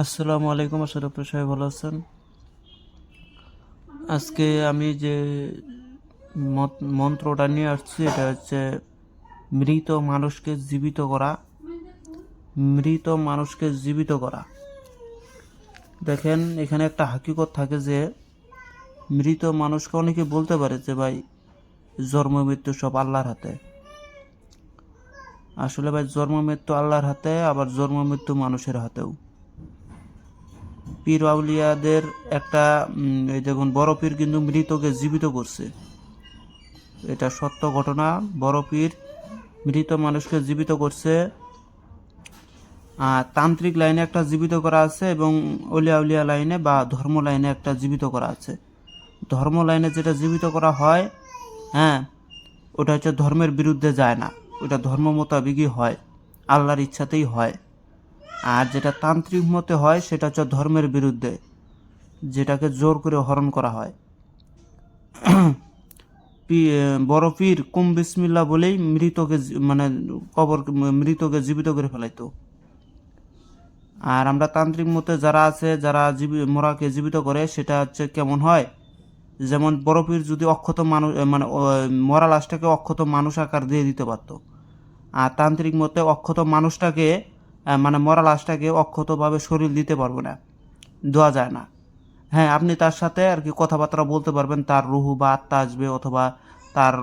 আসসালামু আলাইকুম, আশা করি আপনারা সবাই ভালো আছেন। আজকে আমি যে মন্ত্রটা নিয়ে আসছি, এটা হচ্ছে মৃত মানুষকে জীবিত করা। মৃত মানুষকে জীবিত করা। দেখেন, এখানে একটা হাকিকত থাকে যে, মৃত মানুষকে অনেকে বলতে পারে যে, ভাই, জন্ম, মৃত্যু সব আল্লাহর হাতে। আসলে ভাই, জন্ম, মৃত্যু আল্লাহর হাতে, আবার জন্ম, মৃত্যু মানুষের হাতেও। পীর আউলিয়াদের একটা এই দেখুন, বড় পীর কিন্তু মৃতকে জীবিত করছে। এটা সত্য ঘটনা, বড় পীর মৃত মানুষকে জীবিত করছে। তান্ত্রিক লাইনে একটা জীবিত করা আছে এবং অলিয়া উলিয়া লাইনে বা ধর্ম লাইনে একটা জীবিত করা আছে। ধর্ম লাইনে যেটা জীবিত করা হয় হ্যাঁ ওটা হচ্ছে ধর্মের বিরুদ্ধে যায় না। ওটা ধর্ম মোতাবেকই হয়, আল্লাহর ইচ্ছাতেই হয়। আর যেটা তান্ত্রিক মতে হয়, সেটা হচ্ছে ধর্মের বিরুদ্ধে, যেটাকে জোর করে হরণ করা হয়। বড় পীর কুম বিসমিল্লা বলেই মৃতকে মানে কবর, মৃতকে জীবিত করে ফেলাইতো। আর আমরা তান্ত্রিক মতে যারা আছে, যারা জীবি, মরাকে জীবিত করে, সেটা হচ্ছে কেমন হয়, যেমন বড় পীর যদি অক্ষত মানুষ মানে মরা লাশটাকে অক্ষত মানুষ আকার দিয়ে দিতে পারতো। আর তান্ত্রিক মতে অক্ষত মানুষটাকে মানে মরা লাশটাকে অক্ষতভাবে শরীর দিতে পারবে না। দেওয়া যায় না। হ্যাঁ আপনি তার সাথে আর কি কথাবার্তা বলতে পারবেন তার রুহু বা আত্মা আসবে অথবা তার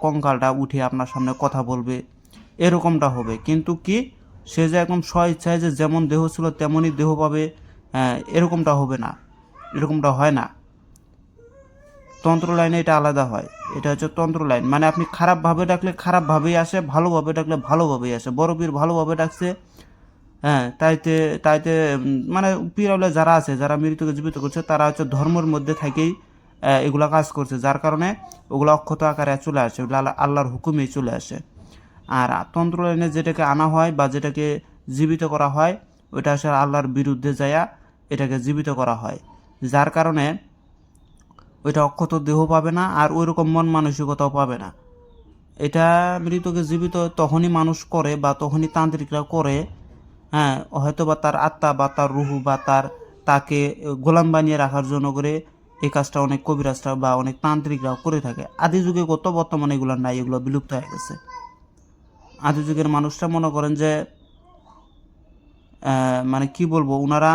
কঙ্কালটা উঠে আপনার সামনে কথা বলবে এরকমটা হবে। কিন্তু কি সে যে একদম স্ব ইচ্ছায় যে যেমন দেহ ছিল তেমনই দেহ পাবে আহ, এরকমটা হবে না এরকমটা হয় না। তন্ত্র লাইনে এটা আলাদা হয়। এটা হচ্ছে তন্ত্র লাইন মানে আপনি খারাপভাবে ডাকলে খারাপভাবেই আসে ভালোভাবে ডাকলে ভালোভাবেই আসে। বড় ভালোভাবে ডাকছে হ্যাঁ তাইতে তাইতে মানে পীরাউলে যারা আছে, যারা মৃতকে জীবিত করছে, তারা হচ্ছে ধর্মের মধ্যে থেকেই এগুলা কাজ করছে, যার কারণে ওগুলো অক্ষত আকারে চলে আসে, ওগুলো আল্লাহ- আল্লাহর হুকুমেই চলে আসে। আর তন্ত্র লাইনে যেটাকে আনা হয় বা যেটাকে জীবিত করা হয় ওটা আসলে আল্লাহর বিরুদ্ধে যায়া এটাকে জীবিত করা হয়। যার কারণে ওইটা অক্ষত দেহ পাবে না আর ওই রকম মন মানসিকতাও পাবে না। এটা মৃতকে জীবিত তখনই মানুষ করে বা তখনই তান্ত্রিকরা করে হ্যাঁ হয়তো বা তার আত্মা বা তার রুহু বা তার তাকে গোলাম বানিয়ে রাখার জন্য করে এই কাজটা অনেক কবিরাজরা বা অনেক তান্ত্রিকরা করে থাকে। আদি যুগে কত বর্তমানে এগুলো নাই, এগুলো বিলুপ্ত হয়ে গেছে। আদি যুগের মানুষরা মনে করেন যে মানে কি বলব ওনারা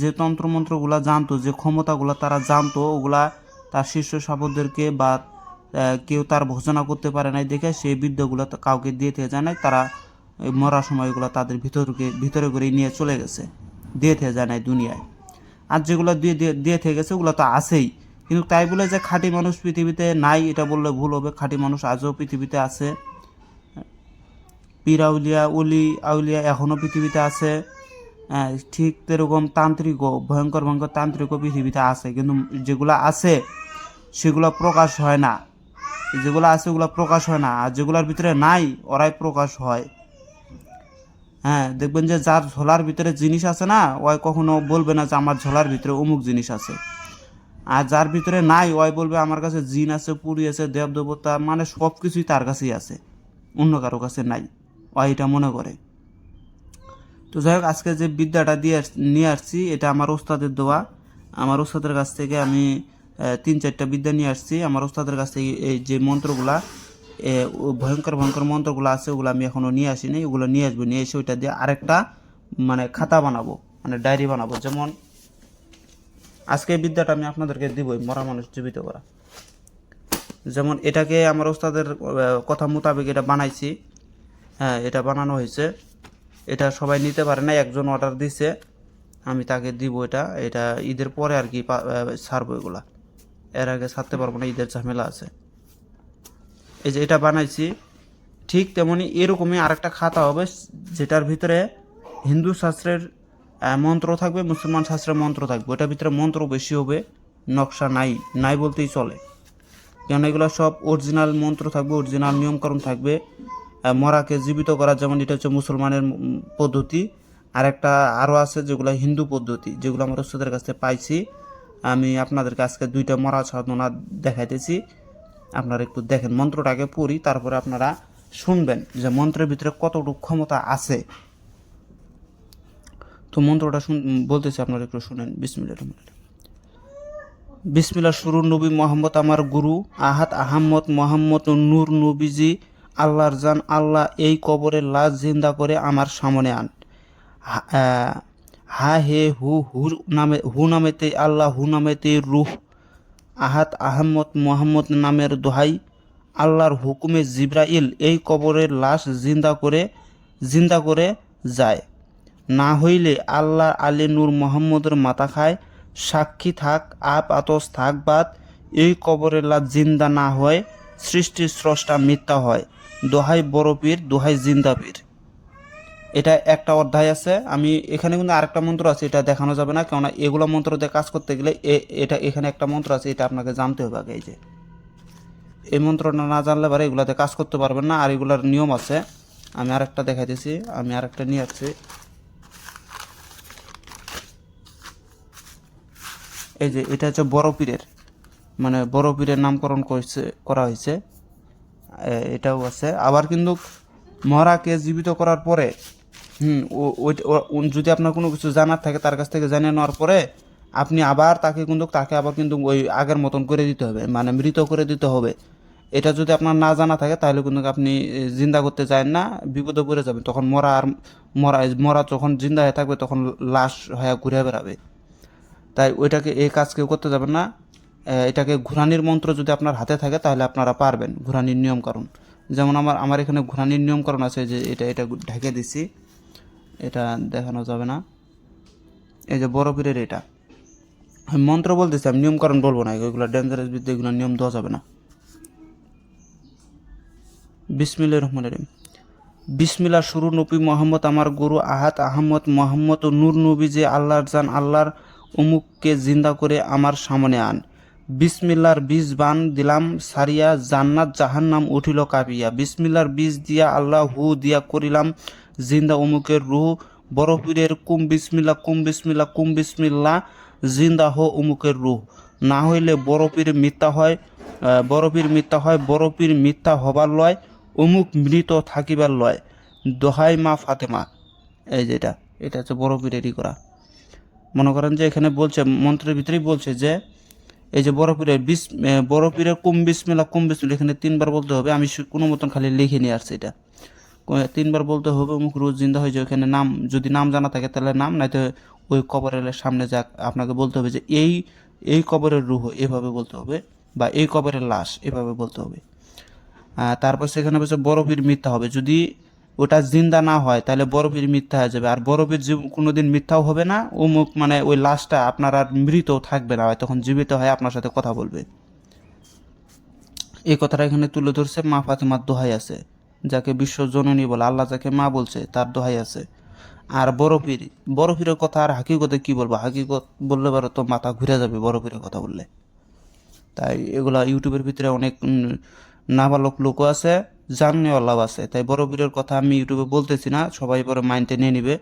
যে তন্ত্রমন্ত্রগুলা জানতো, যে ক্ষমতাগুলা তারা জানতো, ওগুলা তার শিষ্য সাবকদেরকে বা কেউ তার ভোজনা করতে পারে নাই দেখে সেই বিদ্যাগুলো কাউকে দিয়ে যায় নাই। তারা মরার সময়গুলো তাদের ভিতরকে ভিতরে করে নিয়ে চলে গেছে। দিয়ে থেকে যায় নাই দুনিয়ায়। আর যেগুলো দিয়ে দিয়ে থেকে গেছে ওগুলো তো আছেই। কিন্তু তাই বলে যে খাঁটি মানুষ পৃথিবীতে নাই এটা বললে ভুল হবে। খাঁটি মানুষ আজও পৃথিবীতে আছে। পীর আউলিয়া উলি আউলিয়া এখনও পৃথিবীতে আছে। হ্যাঁ, ঠিক তেরকম তান্ত্রিকও ভয়ঙ্কর ভয়ঙ্কর তান্ত্রিকও পৃথিবীতে আছে। কিন্তু যেগুলো আছে সেগুলো প্রকাশ হয় না। যেগুলো আছে ওগুলো প্রকাশ হয় না। আর যেগুলোর ভিতরে নাই ওরাই প্রকাশ হয়। হ্যাঁ দেখবেন যে যার ঝোলার ভিতরে জিনিস আছে না, ওই কখনো বলবে না যে আমার ঝোলার ভিতরে অমুক জিনিস আছে। আর যার ভিতরে নাই, ওই বলবে আমার কাছে জিন আছে, পুরী আছে দেব দেবতা মানে সব কিছুই তার কাছেই আছে। অন্য কারও কাছে নাই, ওই এটা মনে করে। তো যাই হোক, আজকে যে বিদ্যাটা দিয়ে নিয়ে আসছি, এটা আমার ওস্তাদের দেওয়া আমার ওস্তাদের কাছ থেকে আমি তিন চারটা বিদ্যা নিয়ে আসছি। আমার ওস্তাদের কাছ থেকে এই যে মন্ত্রগুলা ভয়ঙ্কর ভয়ঙ্কর মন্ত্রগুলো আছে, ওগুলো আমি এখনও নিয়ে আসিনি। ওগুলো নিয়ে আসব, নিয়ে এসে ওইটা দিয়ে আরেকটা মানে খাতা বানাবো মানে ডায়েরি বানাবো। যেমন আজকে বিদ্যাটা আমি আপনাদেরকে দিবই, মরা মানুষ জীবিত করা। যেমন এটাকে আমার ওস্তাদের কথা মোতাবেক এটা বানাইছি। হ্যাঁ এটা বানানো হয়েছে। এটা সবাই নিতে পারে না, একজন অর্ডার দিছে, আমি তাকে দিব এটা। এটা ঈদের পরে আর কি ছাড়বো এগুলা। এর আগে ছাড়তে পারব না, ঈদের ঝামেলা আছে। এই যে এটা বানাইছি, ঠিক তেমনি এরকমই আরেকটা খাতা হবে, যেটার ভিতরে হিন্দু শাস্ত্রের মন্ত্র থাকবে, মুসলমান শাস্ত্রের মন্ত্র থাকবে। ওটার ভিতরে মন্ত্র বেশি হবে, নকশা নাই নাই বলতেই চলে। কেন এগুলো সব অরিজিনাল মন্ত্র থাকবে অরিজিনাল নিয়মকানুন থাকবে। মরাকে জীবিত করা যেমন এটা হচ্ছে মুসলমানের পদ্ধতি আর একটা আরও আছে যেগুলো হিন্দু পদ্ধতি, যেগুলো আমরা ওস্তাদের কাছ পাইছি। আমি আপনাদেরকে আজকে দুইটা মরা সাধনা দেখাইতেছি। আপনারা একটু দেখেন মন্ত্রটাকে পড়ি, তারপরে আপনারা শুনবেন যে মন্ত্রের ভিতরে কতটুকু ক্ষমতা আছে। তো মন্ত্রটা শুন, বলতেছি আপনারা একটু শুনেন, বিসমিল্লাহ রহমান বিসমিল্লা শুরু নবী মোহাম্মদ আমার গুরু, আহাত আহম্মদ মোহাম্মদ নূর নবীজি, আল্লাহর জান, আল্লাহ এই কবরে লাশ জিন্দা করে আমার সামনে আন। হা হে, হু হু নামে, হু নামেতে আল্লাহ হু নামেতে রুহ আহাত আহম্মদ মোহাম্মদ নামের দোহাই আল্লাহর হুকুমে জিব্রাইল এই কবরের লাশ জিন্দা করে জিন্দা করে যায়। না হইলে আল্লাহ আলী নূর মোহাম্মদের মাথা খায়। সাক্ষী থাক, আপ আতস থাক বাদ, এই কবরের লাশ জিন্দা না হয়, সৃষ্টির স্রষ্টা মিথ্যা হয়। দোহাই বড় পীর, দোহাই জিন্দা পীর। এটা একটা অধ্যায় আছে। আমি এখানে কিন্তু আরেকটা মন্ত্র আছে, এটা দেখানো যাবে না। কেননা এগুলো মন্ত্র দিয়ে কাজ করতে গেলে এটা এখানে একটা মন্ত্র আছে, এটা আপনাকে জানতে হবে আগে এই যে। এই মন্ত্রটা না জানলে পারে এগুলাতে কাজ করতে পারবেন না, আর এগুলার নিয়ম আছে। আমি আরেকটা দেখাইতেছি আমি আরেকটা নিয়ে আসছি। এই যে, এটা হচ্ছে বড় পীরের মানে বড় পীরের নামকরণ করছে, করা হয়েছে। এটাও আছে। আবার কিন্তু মরাকে জীবিত করার পরে হুম ওই- যদি আপনার কোনো কিছু জানার থাকে তার কাছ থেকে জানিয়ে নেওয়ার পরে আপনি আবার তাকে কিন্তু তাকে আবার কিন্তু ওই আগের মতন করে দিতে হবে মানে মৃত করে দিতে হবে। এটা যদি আপনার না জানা থাকে তাহলে কিন্তু আপনি জিন্দা করতে চান না, বিপদে পড়ে যাবেন। তখন মরা আর মরা মরা যখন জিন্দা হয়ে থাকবে তখন লাশ হয়ে ঘুরে বেড়াবে। তাই ওইটাকে এই কাজ কেউ করতে যাবেন না। এটাকে ঘুরানির মন্ত্র যদি আপনার হাতে থাকে তাহলে আপনারা পারবেন, ঘুরানির নিয়ম কারণ যেমন আমার আমার এখানে ঘুরানির নিয়ম কারণ আছে যে এটা এটা ঢেকে দিছি। এটা দেখানো যাবে না। এই যে বড় পীরের এটা। আমি মন্ত্র বলতেছি, আমি নিয়ম কারণ বলব না, এগুলো ডেঞ্জারাস বিদ্যা এগুলো নিয়ম দেওয়া যাবে না। বিসমিল্লা রহমান রহিম। বিসমিল্লা শুরু নবী মোহাম্মদ, আমার গুরু আহাত আহমদ মোহাম্মদ ও নূর নবী যে আল্লাহর জান, আল্লাহর অমুককে জিন্দা করে আমার সামনে আন। বিসমিল্লার বীজ বান দিলাম, সারিয়া জান্নাত জাহান্নাম উঠিল কাঁপিয়া। বিসমিল্লার বীজ দিয়া, আল্লাহ হু দিয়া করিলাম জিন্দা অমুকের রুহ, বড় পীরের কুম বিসমিল্লা কুম বিসমিল্লা কুম বিসমিল্লা, জিন্দা হো অমুকের রুহ। না হইলে বড় পীর মিথ্যা হয় বড় পীর মিথ্যা হয়, বড় পীর মিথ্যা হবার লয়, অমুক মৃত থাকিবার লয়। দোহাই মা ফাতেমা। এই যেটা এটা হচ্ছে বড় পীরেরই করা। মনে করেন যে এখানে বলছে, মন্ত্রের ভিতরেই বলছে যে, এই যে বড় পীরের বিস বড় পীরের কুম বিসমিল্লা কুম বিসমিল্লা, এখানে তিনবার বলতে হবে, আমি কোনো মতন খালি লিখে নিয়ে আসছি এটা। তিনবার বলতে হবে, অমুক রোজ জিন্দা হয়ে যায় ওখানে নাম, যদি নাম জানা থাকে তাহলে নাম নয়তো ওই কবরের সামনে যাক, আপনাকে বলতে হবে যে এই এই কবরের রুহ এভাবে বলতে হবে, বা এই কবরের লাশ এভাবে বলতে হবে। তারপর সেখানে বলছে বরফির মিথ্যা হবে, যদি ওটা জিন্দা না হয়, তাহলে বরফির মিথ্যা হয়ে যাবে, আর বরফির জীব কোনোদিন মিথ্যাও হবে না, অমুক মানে ওই লাশটা আপনার আর মৃত থাকবে না হয়, তখন জীবিত হয় আপনার সাথে কথা বলবে। এই কথাটা এখানে তুলে ধরছে মা ফাতেমার দোহাই আছে। যাকে বিশ্ব জননী বলে, আল্লাহ যাকে মা বলছে, তার দোহাই আছে। আর বরফির বরফিরের কথা আর হাকিকতে কি বলব? হাকিকত বললে পারো তো মাথা ঘুরে যাবে বরফিরের কথা বললে। তাই এগুলা ইউটিউবের ভিতরে অনেক নাবালক লোকও আছে, জাননেওয়ালাও আছে। তাই বড় বীরের কথা আমি ইউটিউবে বলতেছি না, সবাই পরে মাইন্ডে নিয়ে নিবে।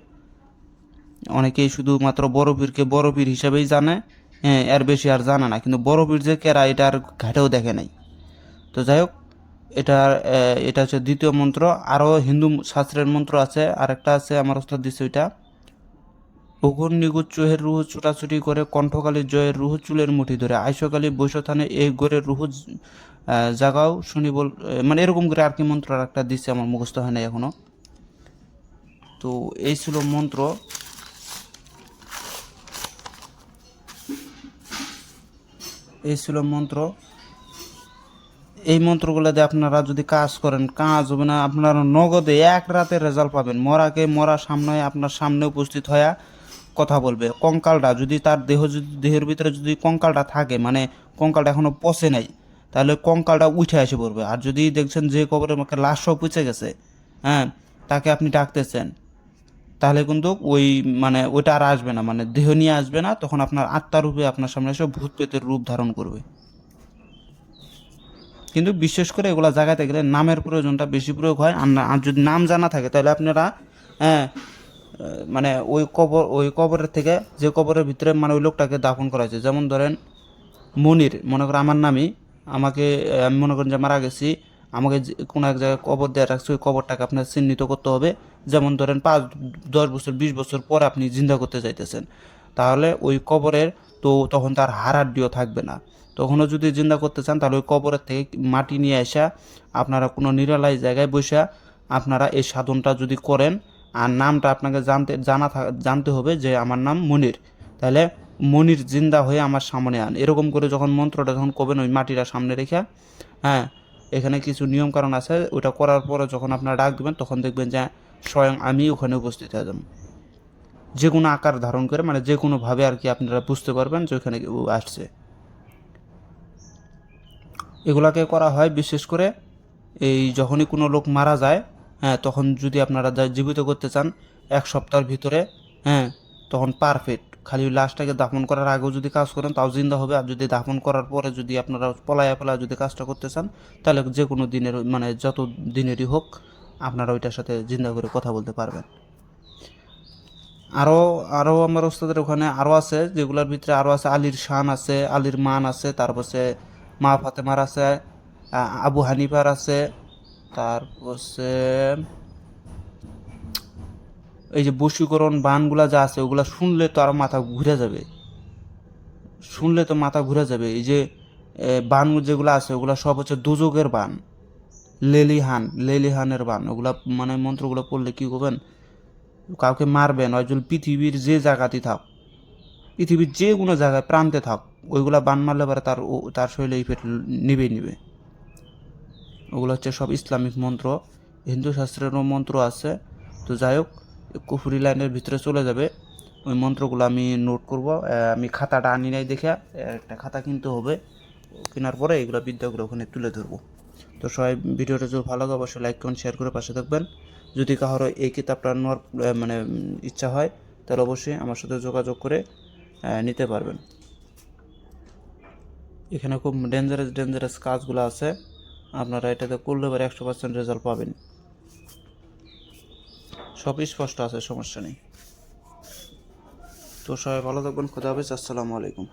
অনেকেই শুধুমাত্র বড় বীরকে বড় বীর হিসাবেই জানে হ্যাঁ এর বেশি আর জানে না। কিন্তু বড় বীর যে কেরা, এটা আর ঘাটেও দেখে নাই। তো যাই হোক এটা এটা হচ্ছে দ্বিতীয় মন্ত্র। আরও হিন্দু শাস্ত্রের মন্ত্র আছে, আরেকটা আছে, আমার ওস্তাদ দিচ্ছে ওইটা। অগুন নিগুত চোহের রুহ ছুটাছুটি করে, কণ্ঠকালী জয়ের রুহ চুলের মুঠি ধরে। আইসকালী বৈশথানে এই গোরের রুহ জাগাও, শুনি বল মানে এরকম করে আর কি মন্ত্র আর একটা দিচ্ছে আমার মুখস্থ হয় না এখনও তো এই ছিল মন্ত্র। এই ছিল মন্ত্র। এই মন্ত্রগুলো দিয়ে আপনারা যদি কাজ করেন, কাজ হবে না, আপনারা নগদে এক রাতে রেজাল্ট পাবেন। মরাকে মরা সামনে, আপনার সামনে উপস্থিত হয়ে কথা বলবে। কঙ্কালটা যদি তার দেহ যদি, দেহের ভিতরে যদি কঙ্কালটা থাকে মানে কঙ্কালটা এখনও পচে নাই, তাহলে কঙ্কালটা উঠে এসে পড়বে। আর যদি দেখছেন যে কবরের মুখে লাশও পুচে গেছে হ্যাঁ তাকে আপনি ডাকতেছেন, তাহলে কিন্তু ওই মানে ওইটা আর আসবে না। মানে দেহ নিয়ে আসবে না, তখন আপনার আত্মা রূপে আপনার সামনে এসে ভূত পেতের রূপ ধারণ করবে। কিন্তু বিশেষ করে এগুলা জায়গাতে গেলে নামের প্রয়োজনটা বেশি প্রয়োগ হয়। আর যদি নাম জানা থাকে, তাহলে আপনারা হ্যাঁ মানে ওই কবর ওই কবরের থেকে যে কবরের ভিতরে মানে ওই লোকটাকে দাফন করা হয়েছে। যেমন ধরেন মনির, মনে করেন আমার নামই, আমাকে আমি মনে করেন যে মারা গেছি, আমাকে কোনো এক জায়গায় কবর দেওয়া রাখছে, ওই কবরটাকে আপনার চিহ্নিত করতে হবে। যেমন ধরেন পাঁচ, দশ বছর, বিশ বছর পর আপনি জিন্দা করতে যাইতেছেন তাহলে ওই কবরের তো তখন তার হাড়াড্ডিও থাকবে না। তখনও যদি জিন্দা করতে চান, তাহলে ওই কবরের থেকে মাটি নিয়ে আসা আপনারা কোনো নিরালাই জায়গায় বসে আপনারা এই সাধনটা যদি করেন, আর নামটা আপনাকে জানতে, জানা জানতে হবে যে আমার নাম মনির। তাহলে মনির জিন্দা হয়ে আমার সামনে আন। এরকম করে যখন মন্ত্রটা যখন করবেন ওই মাটিটা সামনে রেখে হ্যাঁ এখানে কিছু নিয়ম কারণ আছে ওটা করার পরে যখন আপনারা ডাক দেবেন, তখন দেখবেন যে স্বয়ং আমি ওখানে উপস্থিত হয়ে যাব। যে কোনো আকার ধারণ করে মানে যে কোনোভাবে আর কি আপনারা বুঝতে পারবেন যে ওখানে ও আসছে। এগুলাকে করা হয় বিশেষ করে এই যখনই কোনো লোক মারা যায় হ্যাঁ তখন যদি আপনারা জীবিত করতে চান এক সপ্তাহের ভিতরে হ্যাঁ তখন পারফেক্ট খালি লাশটাকে দাফন করার আগেও যদি কাজ করেন, তাও জিন্দা হবে। আর যদি দাফন করার পরে যদি আপনারা পলায়া পলায় যদি কাজটা করতে চান, তাহলে যে কোনো দিনের মানে যত দিনেরই হোক, আপনারা ওইটার সাথে জিন্দা করে কথা বলতে পারবেন। আরও আরও আমার ওস্তাদের ওখানে আরও আছে, যেগুলোর ভিতরে আরও আছে আলীর শান আছে, আলীর মান আছে, তারপরে মা ফাতেমার আছে আবু হানিফার আছে, তারপরে এই যে বশীকরণ বানগুলা যা আছে, ওগুলা শুনলে তো আর মাথা ঘুরে যাবে। শুনলে তো মাথা ঘুরে যাবে। এই যে বান যেগুলো আছে, ওগুলা সব হচ্ছে দুযোগের বান। লেলিহান, লেলিহানের বান। ওগুলা মানে মন্ত্রগুলো পড়লে কি করবেন? কাউকে মারবেন একজন পৃথিবীর যে জায়গাতে থাক, পৃথিবীর যে কোনো জায়গায় প্রান্তে থাক, ওইগুলা বান মারলে পরে তার তার শরীরে ইফেক্ট নিবে নিবে। ওগুলো হচ্ছে সব ইসলামিক মন্ত্র। হিন্দু শাস্ত্রেরও মন্ত্র আছে। তো যাই হোক, কুফুরি লাইনের ভিতরে চলে যাবে। ওই মন্ত্রগুলো আমি নোট করব। আমি খাতাটা আনি নাই দেখে। একটা খাতা কিনতে হবে। কেনার পরে এগুলো বিদ্যাগুলো ওখানে তুলে ধরবো। তো সবাই ভিডিওটা যদি ভালো লাগে, অবশ্যই লাইক কমেন্ট শেয়ার করে পাশে থাকবেন। যদি কারও এই কিতাবটা নেওয়ার মানে ইচ্ছা হয়, তাহলে অবশ্যই আমার সাথে যোগাযোগ করে নিতে পারবেন। এখানে খুব ডেঞ্জারাস ডেঞ্জারাস কাজগুলো আছে। আপনারা এটাতে করলে পরে একশো পার্সেন্ট রেজাল্ট পাবেন। সব স্পষ্ট আছে, সমস্যা নেই। তো সবাই ভালো থাকবেন, খোদা হাফেজ, আসসালামু আলাইকুম।